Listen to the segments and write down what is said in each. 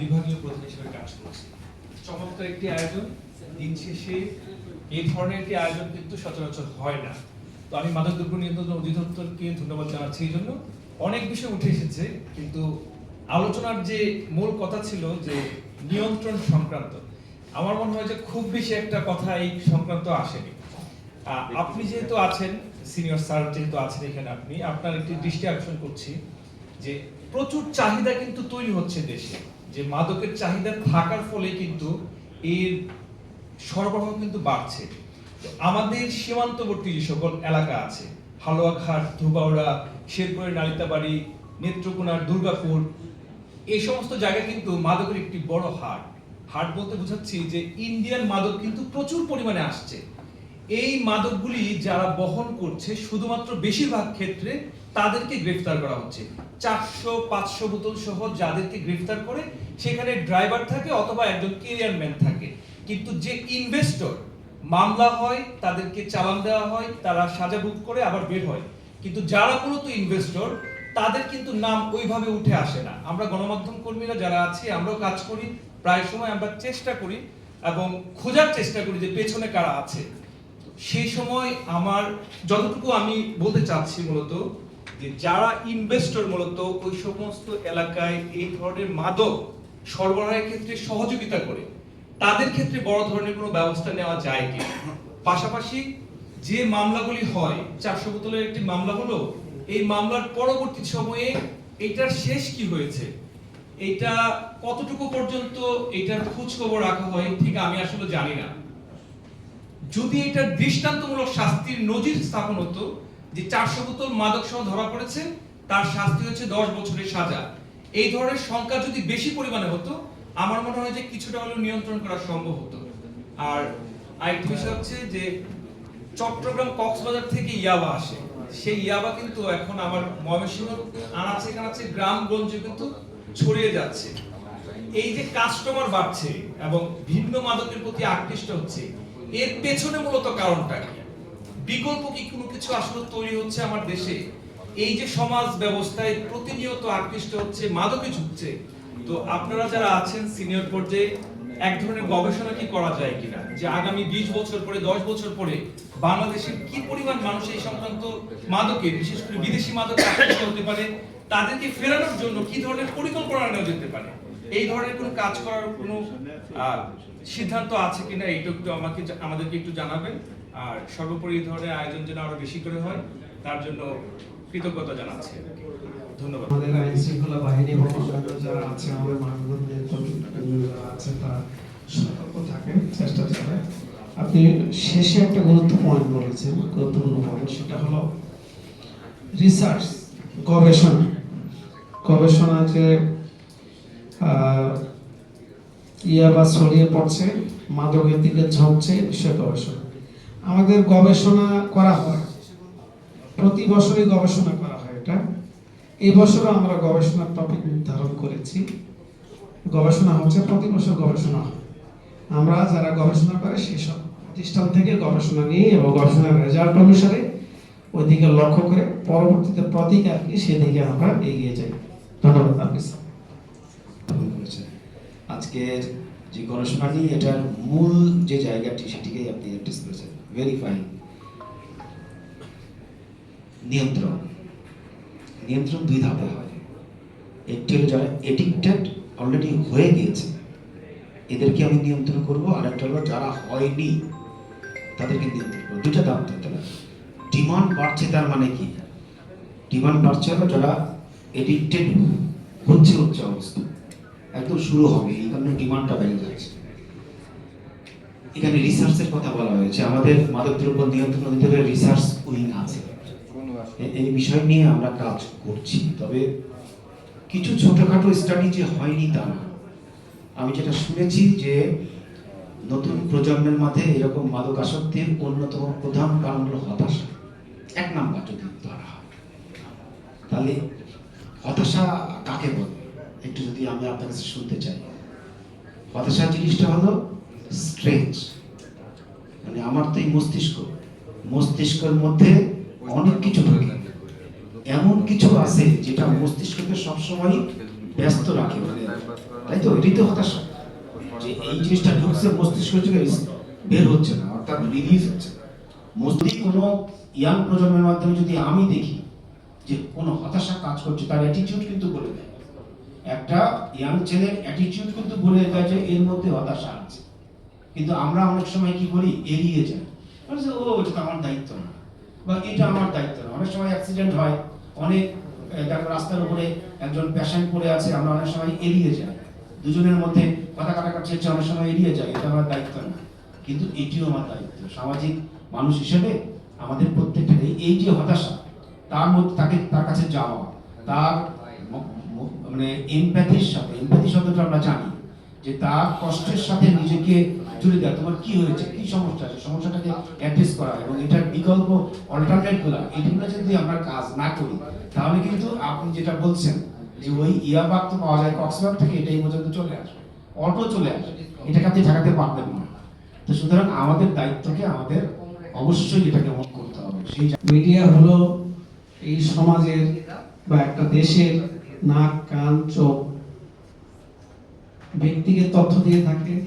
বিভাগীয় প্রধান হিসেবে কাজ করছি। চমৎকার একটি আয়োজন। দিন শেষে এই ধরনের একটি আয়োজন কিন্তু সচরাচর হয় না। তো আমি মাদক দ্রব্য নিয়ন্ত্রণ অধিদপ্তরকে ধন্যবাদ জানাচ্ছি এই জন্য। অনেক বিষয় উঠে এসেছে, কিন্তু আলোচনার যে মূল কথা ছিল যে নিয়ন্ত্রণ সংক্রান্ত, আমার মনে হয় যে খুব বেশি একটা কথা এই সংক্রান্ত আসেনি। আপনি যেহেতু আছেন, সিনিয়র স্যার যেহেতু আছেন এখানে আপনি, আপনার একটি দৃষ্টি আকর্ষণ করছি যে প্রচুর চাহিদা কিন্তু তৈরি হচ্ছে দেশে। যে মাদকের চাহিদা থাকার ফলে কিন্তু এর সরবরাহ কিন্তু বাড়ছে। আমাদের সীমান্তবর্তী যে সকল এলাকা আছে, হালুয়াঘাট, ধুবাউড়া, শেরপুরের নালিতাবাড়ি, নেত্রকোনার দুর্গাপুর, এই সমস্ত জায়গায় কিন্তু মাদকের একটি বড় হাট। হাট বলতে বোঝাচ্ছি যে ইন্ডিয়ান মাদক কিন্তু প্রচুর পরিমাণে আসছে। এই মাদকগুলি যারা বহন করছে, শুধুমাত্র বেশিরভাগ ক্ষেত্রে তাদেরকে গ্রেফতার করা হচ্ছে। চারশো, পাঁচশো বোতল সহ যাদেরকে গ্রেফতার করে সেখানে ড্রাইভার থাকে অথবা একজন কেরিয়ার ম্যান থাকে। কিন্তু যে ইনভেস্টর, মামলা হয়, তাদেরকে চালান দেওয়া হয়, তারা সাজা ভোগ করে আবার বের হয়। কিন্তু যারা মূলত ইনভেস্টর, তাদের কিন্তু নাম ওইভাবে উঠে আসে না। আমরা গণমাধ্যম কর্মীরা যারা আছি, আমরাও কাজ করি, প্রায় সময় আমরা চেষ্টা করি এবং খোঁজার চেষ্টা করি যে পেছনে কারা আছে। সেই সময় আমার, যতটুকু আমি বলতে চাচ্ছি মূলত যে যারা ইনভেস্টর মূলত ওই সমস্ত এলাকায় এই ধরনের মাদক সরবরাহের ক্ষেত্রে সহযোগিতা করে, তাদের ক্ষেত্রে বড় ধরনের কোনো ব্যবস্থা নেওয়া যায় কি? পাশাপাশি যে মামলাগুলি হয়, চারশো বোতলের একটি মামলা হলো, এই মামলার পরবর্তী সময়ে এটার শেষ কি হয়েছে? এটা কতটুকু পর্যন্ত এটার খোঁজ খবর রাখা হয়, ঠিক আমি আসলে জানি না। যদি এটা দৃষ্টান্তমূলক শাস্তির নজির স্থাপন হতো যে চারশো বোতল মাদক সহ ধরা পড়েছে, তার শাস্তি হচ্ছে দশ বছরের সাজা। এই ধরনের সংখ্যা যদি বেশি পরিমাণে হতো, আমার মনে হয় যে কিছুটা হলেও নিয়ন্ত্রণ করা সম্ভব হতো। আর আরেকটি বিষয় হচ্ছে যে চট্টগ্রাম কক্সবাজার থেকে ইয়াবা আসে। সেই ইয়াবা কিন্তু এখন আমার ময়মনসিংহ আনাচে কানাচে গ্রামগঞ্জে কিন্তু ছড়িয়ে যাচ্ছে। এই যে কাস্টমার বাড়ছে এবং ভিন্ন মাদকের প্রতি আকৃষ্ট হচ্ছে, এর পেছনে মূলত কারণটা কি? বিকল্প কি কোনো কিছু আসলে তৈরি হচ্ছে আমার দেশে? এই যে সমাজ ব্যবস্থায় প্রতিনিয়ত আকৃষ্ট হচ্ছে, মাদকে ঝুঁকছে, তো আপনারা যারা আছেন সিনিয়র পর্যায়ে, এক ধরনের গবেষণা কি করা যায় কিনা? যে আগামী বিশ বছর পরে, দশ বছর পরে বাংলাদেশের কি পরিমাণ মানুষ এই সংক্রান্ত মাদকে, বিশেষ করে বিদেশি মাদকে আকৃষ্ট হতে পারে, তাদেরকে ফেরানোর জন্য কি ধরনের পরিকল্পনা নেওয়া যেতে পারে? এই ধরনের কোনো কাজ করার কোনো সিদ্ধান্ত আছে কিনা? এইটা একটু আমাকে, আমাদেরকে একটু জানাবেন। আর সর্বোপরি ধরনের আয়োজন যেন আরও বেশি করে হয়, তার জন্য কৃতজ্ঞতা জানাচ্ছি। ধন্যবাদ। আমাদের আইন শৃঙ্খলা বাহিনী এবং যারা আছে, আমাদের মানববন্ধনের যারা আছে, তারা সতর্ক থাকেন, চেষ্টা চালায় আপনি শেষে একটা গুরুত্বপূর্ণ বলেছেন, গুরুত্বপূর্ণ পয়েন্ট সেটা হলো রিসার্চ গবেষণা। গবেষণা যে ইয়াবা ছড়িয়ে পড়ছে, মাদকের দিকে ঝুঁকছে এ বিষয়ে গবেষণা। আমাদের গবেষণা করা হয়। প্রতি বছরই গবেষণা করা হয় এটা। এই বছরও আমরা গবেষণার টপিক নির্ধারণ করেছি। গবেষণা হচ্ছে, প্রতি বছর গবেষণা হয়। আমরা যারা গবেষণা করে, সেই সব প্রতিষ্ঠান থেকে গবেষণা নিয়ে এবং গবেষণার রেজাল্ট অনুসারে ওই দিকে লক্ষ্য করে পরবর্তীতে প্রতীক আর কি সেদিকে আমরা এগিয়ে যাই। ধন্যবাদ আজকের যে নিয়ে এটার মূল যে জায়গাটি সেটিকেই আপনি অ্যাড্রেস করেছেন। ভেরি ফাইন নিয়ন্ত্রণ। নিয়ন্ত্রণ দুই ধাপে হয়। একটি হলো যারা এডিক্টেড অলরেডি হয়ে গিয়েছে, এদেরকে আমি নিয়ন্ত্রণ করব। আর একটা হলো যারা হয়নি, তাদেরকে নিয়ন্ত্রণ করব। দুটা ধাপ থাকতে পারে। ডিমান্ড বাড়ছে তার মানে কি? ডিমান্ড বাড়ছে হলো যারা এডিক্টেড হচ্ছে হচ্ছে অবস্থা একদম শুরু হবে এই কারণে ডিমান্ডটা বেড়ে যাচ্ছে। এখানে রিসার্চের কথা বলা হয়েছে আমাদের মাদকদ্রব্য নিয়ন্ত্রণ অধিদপ্তরের রিসার্চ উইং আছে। এই বিষয় নিয়ে আমরা কাজ করছি তবে কিছু ছোটখাটো স্টাডি যে হয়নি তা না। আমি যেটা শুনেছি যে নতুন প্রজন্মের মাঝে এরকম মাদক আসক্তির অন্যতম প্রধান কারণ হলো হতাশা। এক নাম্বার যদি ধরা হয় তাহলে হতাশা কাকে বলে? একটু যদি আমি আপনার কাছে শুনতে চাই। হতাশা জিনিসটা হলো স্ট্রেচ মানে আমার তো এই মস্তিষ্ক। মস্তিষ্কের মধ্যে অনেক কিছু ঢোকে এমন কিছু আছে যেটা মস্তিষ্ককে সবসময় ব্যস্ত রাখে। মানে তাই তো? এটাই তো হতাশা। যে এই জিনিসটা ঢুকছে মস্তিষ্ক থেকে বের হচ্ছে না, অর্থাৎ রিলিজ হচ্ছে না। মস্তিষ্ক কোনো ইয়াং প্রজন্মের মাধ্যমে যদি আমি দেখি যে কোনো হতাশা কাজ করছে, তার অ্যাটিটিউড কিন্তু বলে দেয় একটা ইয়াং ছেলের অ্যাটিটিউড কিন্তু বলে দেয় যে এর মধ্যে হতাশা আছে। কিন্তু আমরা অনেক সময় কি করি? এড়িয়ে যাই। যে, ও এটা আমার দায়িত্ব না। বা এটা আমার দায়িত্ব না। অনেক সময় অ্যাক্সিডেন্ট হয়। অনেক দেখো রাস্তার উপরে একজন পেশেন্ট পড়ে আছে। আমরা অনেক সময় এড়িয়ে যাই। দুজনের মধ্যে কথা কাটাকাটি হচ্ছে অনেক সময় এড়িয়ে যাই। এটা আমার দায়িত্ব না। কিন্তু এটিও আমার দায়িত্ব। সামাজিক মানুষ হিসেবে আমাদের প্রত্যেকটা এই- যে হতাশা তার মধ্যে তাকে তার কাছে যাওয়া তার মানে এমপ্যাথির সাথে এমপ্যাথি শব্দটা আমরা জানি, যে তার কষ্টের সাথে নিজেকে জুড়ে দেওয়া। তোমার কি হয়েছে? কি সমস্যা আছে? সমস্যাটাকে অ্যাড্রেস করা এবং এটার বিকল্প অল্টারনেটগুলা এইগুলো যদি আমরা কাজ না করি, তাহলে কিন্তু আপনি যেটা বলছেন, যে ওই ইয়াবাগ তো পাওয়া যায় কক্সবাজার থেকে এটাই পর্যন্ত চলে আসবে। অটো চলে আসবে। এটাকে আপনি ঠেকাতে পারবেন না। তো সুতরাং আমাদের দায়িত্বকে আমাদের অবশ্যই এটাকে মত করতে হবে। সেই মিডিয়া হলো এই সমাজের বা একটা দেশের নাক, কান, চোখ। ব্যক্তিকে তথ্য দিয়ে থাকে,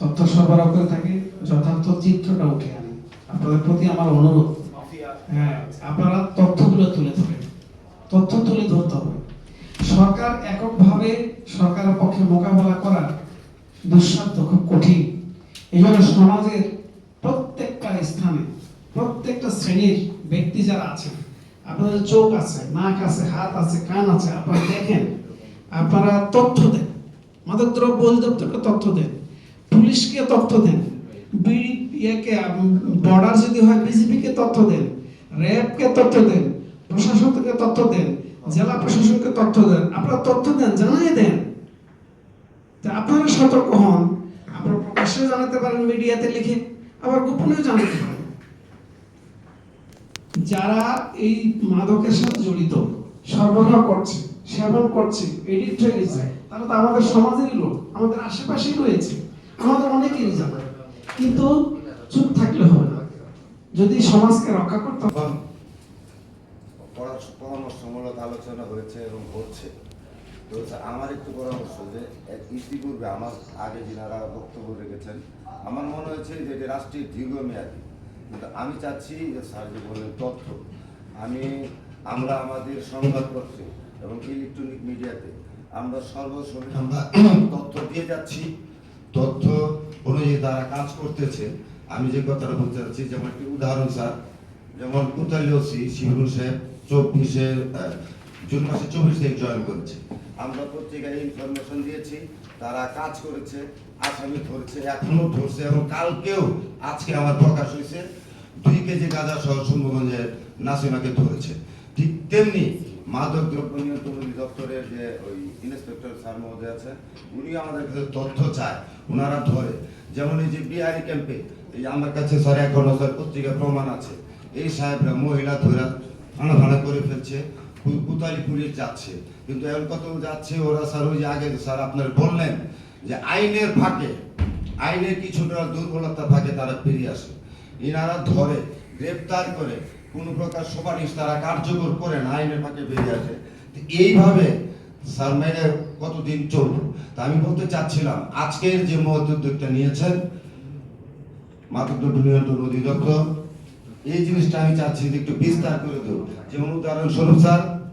তথ্য সরবরাহ করে থাকে, যথার্থ চিত্রটা উঠে আনে। আপনাদের প্রতি আমার অনুরোধ। হ্যাঁ আপনারা তথ্যগুলো তুলে ধরেন। তথ্য তুলে ধরতে হবে। সরকার এককভাবে সরকারের পক্ষে মোকাবেলা করা দুঃসাধ্য, খুব কঠিন। এই জন্য সমাজের প্রত্যেকটা স্থানে, প্রত্যেকটা শ্রেণির ব্যক্তি যারা আছেন আপনাদের চোখ আছে, নাক আছে, হাত আছে, কান আছে, আপনারা দেখেন, আপনারা তথ্য দেন। মাদক দ্রব্য অধিদপ্তরকে তথ্য দেন, পুলিশকে তথ্য দেন বিডি বর্ডার যদি হয় বিজেপিকে তথ্য দেন, র্যাবকে তথ্য দেন, প্রশাসনকে তথ্য দেন, জেলা প্রশাসনকে তথ্য দেন, আপনারা তথ্য দেন, জানাই দেন। তা আপনারা সতর্ক হন, আপনারা প্রকাশ্যে জানাতে পারেন মিডিয়াতে লিখে, আবার গোপনেও জানাতে পারেন। যারা এই মাদকের সাথে জড়িত সরবরাহ করছে সেবন করছে এডিক্ট হয়ে গেছে তারা তো আমাদের সমাজেরই লোক আমাদের আশেপাশেই রয়েছে আমাদের অনেকেরই জানা কিন্তু চুপ থাকলে হবে না। যদি সমাজকে রক্ষা করতে হয়, পরামর্শ- পরামর্শমূলক আলোচনা হয়েছে এবং হচ্ছে। আমার একটু পরামর্শ যে ইতিপূর্বে আমার আগে যিনারা বক্তব্য রেখেছেন আমার মনে হয়েছে যে এটি রাষ্ট্রীয় দীর্ঘমেয়াদী। কিন্তু আমি চাচ্ছি স্যার যে বললেন তথ্য, আমি, আমরা আমাদের সংবাদপত্রে এবং ইলেকট্রনিক মিডিয়াতে আমরা সর্বসময় আমরা তথ্য দিয়ে যাচ্ছি। তথ্য অনুযায়ী তারা কাজ করতেছে। আমি যে কথাটা বলতে চাচ্ছি, যেমন একটি উদাহরণ স্যার, যেমন কুতালি ওসি শিবরুল সাহেব, চব্বিশে জুন মাসে চব্বিশ তারিখ জয়েন করেছে। আমরা পত্রিকায় ইনফরমেশন দিয়েছি, তারা কাজ করেছে, আসামি ধরছে, এখনও ধরছে এবং কালকেও আজকে আমার প্রকাশ হয়েছে, দুই কেজি গাঁজা সহ সুন্দরগঞ্জের নাসিমাকে ধরেছে। ঠিক তেমনি মাদক দ্রব্য নিয়ন্ত্রণ অধিদপ্তরের যে ওই ইন্সপেক্টর স্যার মহোদয় আছে উনি আমাদের কাছে তথ্য চায় ওনারা ধরে। যেমন এই যে বিহারি ক্যাম্পে এই আমার কাছে স্যার এখনও স্যার পত্রিকা প্রমাণ আছে। এই সাহেবরা মহিলা ধরে ফানা ফানা করে ফেলছে কু- কুতালি পুলিশ যাচ্ছে। কিন্তু এখন কত যাচ্ছে ওরা, স্যার, ওই যে আগে স্যার আপনার বললেন যে আইনের ফাঁকে, আইনের কিছুটা দুর্বলতা থাকে তারা বেরিয়ে আসে। এনারা ধরে, গ্রেপ্তার করে, কোনো প্রকার সুপারিশ তারা কার্যকর করেন আইনের ফাঁকে বেরিয়ে আসে। এইভাবে স্যার মেরে কতদিন চলবে? তা আমি বলতে চাচ্ছিলাম, আজকের যে মহৎ উদ্যোগটা নিয়েছেন, মাদকদ্রব্য নিয়ন্ত্রণ অধিদপ্তর এই জিনিসটা আমি চাচ্ছি যে একটু বিস্তার করে দেবো। যেমন উদাহরণস্বরূপ স্যার,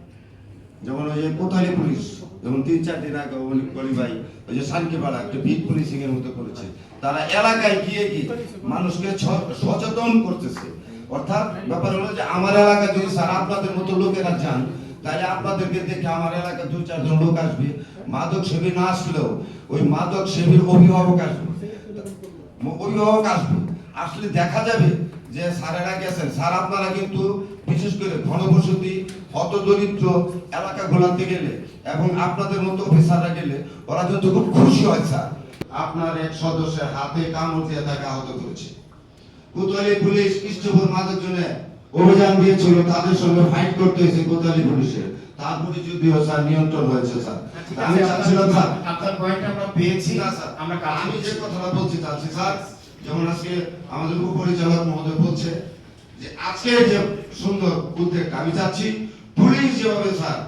যেমন ওই যে কোথালি পুলিশ, যেমন তিন চার দিন আগে অলি- ভাই, ওই যে শান্তিপাড়া একটা বিট পুলিশিং এর মতো করেছে। তারা এলাকায় গিয়ে গিয়ে মানুষকে সচেতন করতেছে। অর্থাৎ ব্যাপার হলো যে আমার এলাকায় যদি স্যার আপনাদের মতো লোকেরা যান, তাহলে আপনাদেরকে দেখে আমার এলাকায় দু চারজন লোক আসবে। মাদক সেবী না আসলেও ওই মাদক সেবীর অভিভাবক আসবে। অভিভাবক আসবে। আসলে দেখা যাবে যে স্যারেরা গেছেন স্যার আপনারা কিন্তু বিশেষ করে ঘনবসতি হত দরিদ্র এলাকাগুলোতে গেলে এবং আপনাদের মতো অফিসাররা গেলে ওরা কিন্তু খুব খুশি হয় স্যার। আপনার এক সদস্যের হাতে কামড় দিয়ে তাকে আহত করেছে। কোতোয়ালি পুলিশ কৃষ্ণপুর মাদক জন্য অভিযান দিয়েছিল তাদের সঙ্গে ফাইট করতে হয়েছে কোতোয়ালি পুলিশের তারপরে যদিও স্যার নিয়ন্ত্রণ হয়েছে স্যার। আমি চাচ্ছিলাম স্যার। আপনার পয়েন্ট আমরা পেয়েছি। না স্যার আমরা আমি যে কথাটা বলতে চাচ্ছি স্যার যেমন আজকে আমাদের উপপরিচালক মহোদয় বলছে যে আজকে যে সুন্দর উদ্যোগটা আমি চাচ্ছি পুলিশ যেভাবে স্যার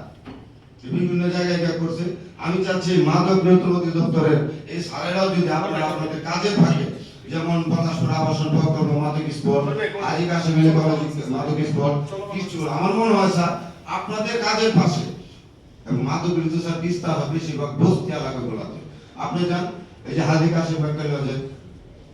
বিভিন্ন জায়গায় যা করছে, আমি চাচ্ছি মাদক নিয়ন্ত্রণ অধিদপ্তরের এই সারেরাও যদি আপনারা আপনাদের কাজে থাকে, যেমন পলাশপুর আবাসন প্রকল্প, মাদক স্পট আজি কাশ্মীর মাদক স্পট, কিছু আমার মনে হয় স্যার আপনাদের কাজের পাশে। এবং মাদক বিরুদ্ধে স্যার বিস্তার বেশিরভাগ বস্তি এলাকাগুলোতে। আপনি যান, এই যে হাজি কাশিম কলেজে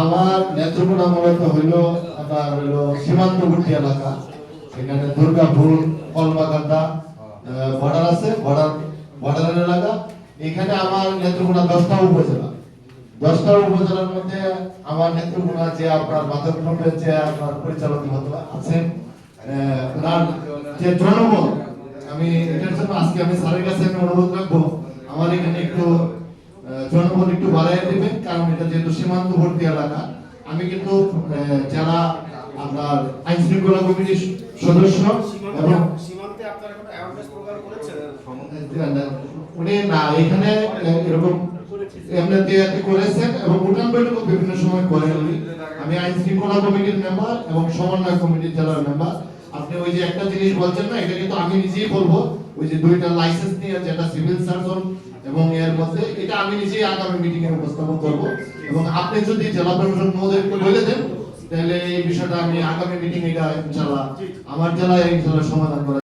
আমার নেত্রকোনা মূলত হইল আপনার হইল সীমান্তবর্তী এলাকা। এখানে দুর্গাপুর কলমাকান্দা বর্ডার আছে বর্ডার বর্ডারের এলাকা। এখানে আমার নেত্রকোনা দশটা উপজেলা। দশটা উপজেলার মধ্যে আমার নেত্রকোনা যে আপনার মাদক দ্রব্যের যে আপনার পরিচালক আছেন ওনার যে জনবল, আমি এটার জন্য আজকে আমি স্যারের কাছে আমি অনুরোধ রাখব, আমার এখানে একটু জনবল একটু বাড়াই দেবেন কারণ এটা যেহেতু সীমান্তবর্তী এলাকা। আমি কিন্তু যারা আপনার আইন শৃঙ্খলা কমিটির সদস্য এবং সীমান্তে আপনারা কোনো অ্যাওয়ারনেস প্রোগ্রাম করেছেন? উনি না এখানে এরকম এমনিতে করেছেন এবং উঠান বৈঠক বিভিন্ন সময় করেন উনি। আমি আইন শৃঙ্খলা কমিটির মেম্বার এবং সমন্বয় কমিটির জেলার মেম্বার আপনি ওই যে একটা জিনিস বলছেন না এটা কিন্তু আমি নিজেই বলব ওই যে দুইটা লাইসেন্স নিয়ে যেটা সিভিল সার্জন এবং এর মধ্যে এটা আমি নিজেই আগামী মিটিং এ উপস্থাপন করব। এবং আপনি যদি জেলা প্রশাসক মহোদয়কে বলে দেন তাহলে এই বিষয়টা আমি আগামী মিটিং এটা ইনশাআল্লাহ আমার জেলায় ইনশাআল্লাহ সমাধান করার